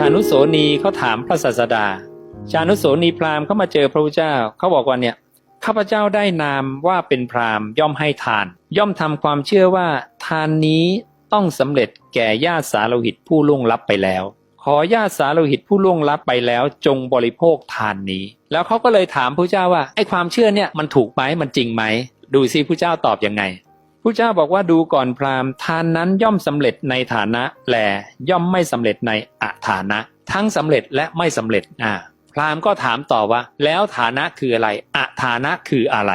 ชานุโสนีเขาถามพระศาสดา ชานุโสนีพราหมณ์เขามาเจอพระพุทธเจ้าเขาบอกว่าเนี่ยข้าพเจ้าได้นามว่าเป็นพราหมณ์ย่อมให้ทาน ย่อมทำความเชื่อว่า ทานนี้ต้องสำเร็จแก่ญาติสาโลหิตผู้ล่วงลับไปแล้ว ขอญาติสาโลหิตผู้ล่วงลับไปแล้ว จงบริโภคทานนี้ แล้วเขาก็เลยถามพระเจ้าว่าไอ้ความเชื่อเนี่ยมันถูกไหมมันจริงไหมดูสิพระเจ้าตอบยังไง ผู้เจ้าบอกว่าดูก่อนพราหมณ์ทานนั้นย่อมสำเร็จในฐานะแลย่อมไม่สำเร็จในอะฐานะ ทั้งสำเร็จและไม่สำเร็จอ่าพราหมณ์ก็ถามต่อว่า แล้วฐานะคืออะไรอะฐานะคืออะไร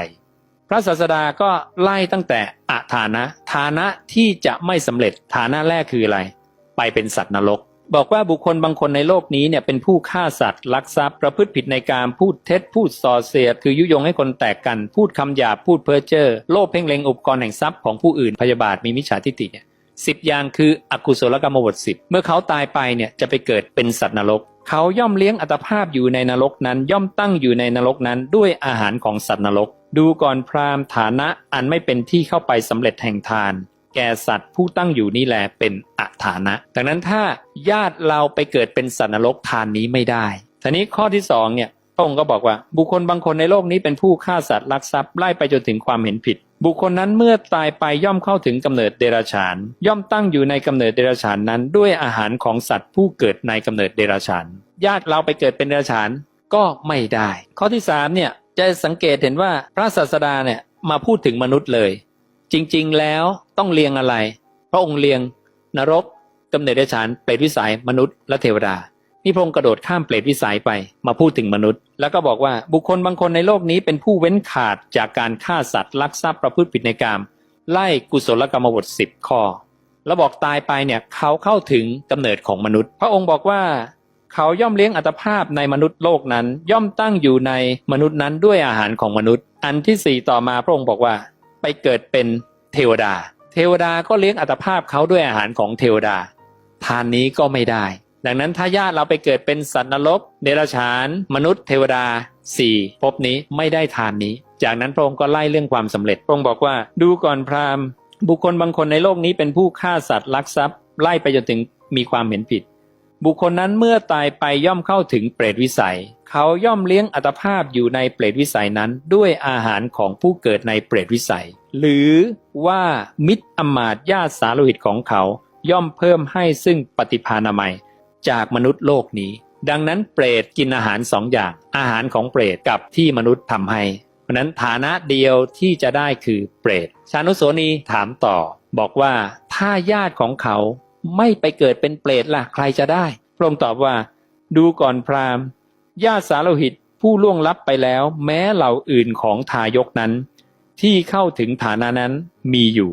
พระศาสดาก็ไล่ตั้งแต่อะฐานะ ฐานะที่จะไม่สำเร็จฐานะแรกคืออะไร ไปเป็นสัตว์นรก บอกว่าบุคคลบางคนในโลกนี้เนี่ยเป็นผู้ฆ่าสัตว์ลักทรัพย์ ประพฤติผิดในการพูดเท็จพูดส่อเสียด คือยุยงให้คนแตกกัน พูดคำหยาบพูดเพ้อเจ้อโลภเพ่งเล็งอุปกรณ์แห่งทรัพย์ของผู้อื่นพยาบาทมีมิจฉาทิฏฐิเนี่ยสิบอย่างคืออกุศลกรรมบทสิบเมื่อเขาตายไปเนี่ยจะไปเกิดเป็นสัตว์นรก เขาย่อมเลี้ยงอัตภาพอยู่ในนรกนั้น ย่อมตั้งอยู่ในนรกนั้น ด้วยอาหารของสัตว์นรก ดูก่อนพราหมณ์ฐานะอันไม่เป็นที่เข้าไปสำเร็จแห่งทาน แก่สัตว์ผู้ตั้งอยู่นี่แหละเป็นอัฐานะ ดังนั้นถ้าญาติเราไปเกิดเป็นสัตว์นรกทานนี้ไม่ได้ทีนี้ข้อที่สองเนี่ยพระองค์ก็บอกว่า บุคคลบางคนในโลกนี้เป็นผู้ฆ่าสัตว์ลักทรัพย์ไล่ไปจนถึงความเห็นผิด บุคคลนั้นเมื่อตายไปย่อมเข้าถึงกำเนิดเดรัจฉาน ย่อมตั้งอยู่ในกำเนิดเดรัจฉานนั้น ด้วยอาหารของสัตว์ผู้เกิดในกำเนิดเดรัจฉาน ญาติเราไปเกิดเป็นเดรัจฉานก็ไม่ได้ ข้อที่สามเนี่ยจะสังเกตเห็นว่าพระศาสดาเนี่ยมาพูดถึงมนุษย์เลย จริง ๆ แล้วต้องเรียงอะไร พระองค์เรียงนรกกำเนิดเดรัจฉานเปรตวิสัยมนุษย์และเทวดานี่พระองค์กระโดดข้ามเปรตวิสัยไปมาพูดถึงมนุษย์ แล้วก็บอกว่าบุคคลบางคนในโลกนี้เป็นผู้เว้นขาดจากการฆ่าสัตว์ลักทรัพย์ประพฤติผิดในกามไล่กุศลกรรมบทสิบข้อ แล้วบอกตายไปเนี่ยเขาเข้าถึงกำเนิดของมนุษย์ พระองค์บอกว่า เขาย่อมเลี้ยงอัตภาพในมนุษย์โลกนั้น ย่อมตั้งอยู่ในมนุษย์นั้นด้วยอาหารของมนุษย์ อันที่สี่ต่อมาพระองค์บอกว่า ไปเกิดเป็นเทวดา เทวดาก็เลี้ยงอัตภาพเขาด้วยอาหารของเทวดา ทานนี้ก็ไม่ได้ ดังนั้นถ้าญาติเราไปเกิดเป็นสัตว์นรก เดรัจฉาน มนุษย์เทวดาสี่ภพนี้ไม่ได้ทานนี้ จากนั้นพระองค์ก็ไล่เรื่องความสำเร็จพระองค์บอกว่า ดูก่อนพราหมณ์ บุคคลบางคนในโลกนี้เป็นผู้ฆ่าสัตว์ลักทรัพย์ ไล่ไปจนถึงมีความเห็นผิด บุคคลนั้นเมื่อตายไปย่อมเข้าถึงเปรตวิสัย เขาย่อมเลี้ยงอัตภาพอยู่ในเปรตวิสัยนั้น ด้วยอาหารของผู้เกิดในเปรตวิสัย หรือว่ามิตรอมาตญาติสาโลหิตของเขา ย่อมเพิ่มให้ซึ่งปฏิภาณามัย จากมนุษย์โลกนี้ ดังนั้นเปรตกินอาหารสองอย่าง อาหารของเปรตกับที่มนุษย์ทำให้ เพราะฉะนั้นฐานะเดียวที่จะได้คือเปรตชานุโสนีถามต่อ บอกว่าถ้าญาติของเขา ไม่ไปเกิดเป็นเปรตล่ะใครจะได้ พระองค์ตอบว่า ดูก่อนพราหมณ์ญาติสาโลหิตผู้ล่วงลับไปแล้ว แม้เหล่าอื่นของทายกนั้น ที่เข้าถึงฐานะนั้นมีอยู่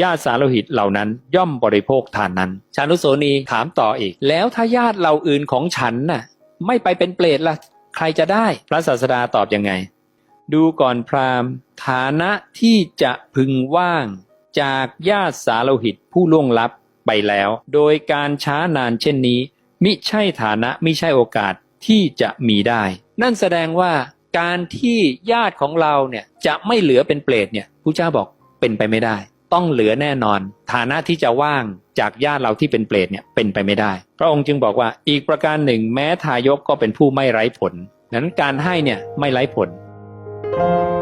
ญาติสาโลหิตเหล่านั้นย่อมบริโภคทานนั้น ชานุโสนีถามต่ออีก แล้วถ้าญาติเหล่าอื่นของฉันน่ะ ไม่ไปเป็นเปรตล่ะ ใครจะได้ พระศาสดาตอบยังไง ดูก่อนพราหมณ์ ฐานะที่จะพึงว่าง จากญาติสาโลหิตผู้ล่วงลับ ไปแล้ว โดยการช้านานเช่นนี้ มิใช่ฐานะมิใช่โอกาสที่จะมีได้ นั่นแสดงว่าการที่ญาติของเราเนี่ยจะไม่เหลือเป็นเปรตเนี่ยผู้เจ้าบอกเป็นไปไม่ได้ ต้องเหลือแน่นอน ฐานะที่จะว่างจากญาติเราที่เป็นเปรตเนี่ยเป็นไปไม่ได้ พระองค์จึงบอกว่าอีกประการหนึ่งแม้ทายกก็เป็นผู้ไม่ไร้ผลนั้นการให้เนี่ยไม่ไร้ผล thank you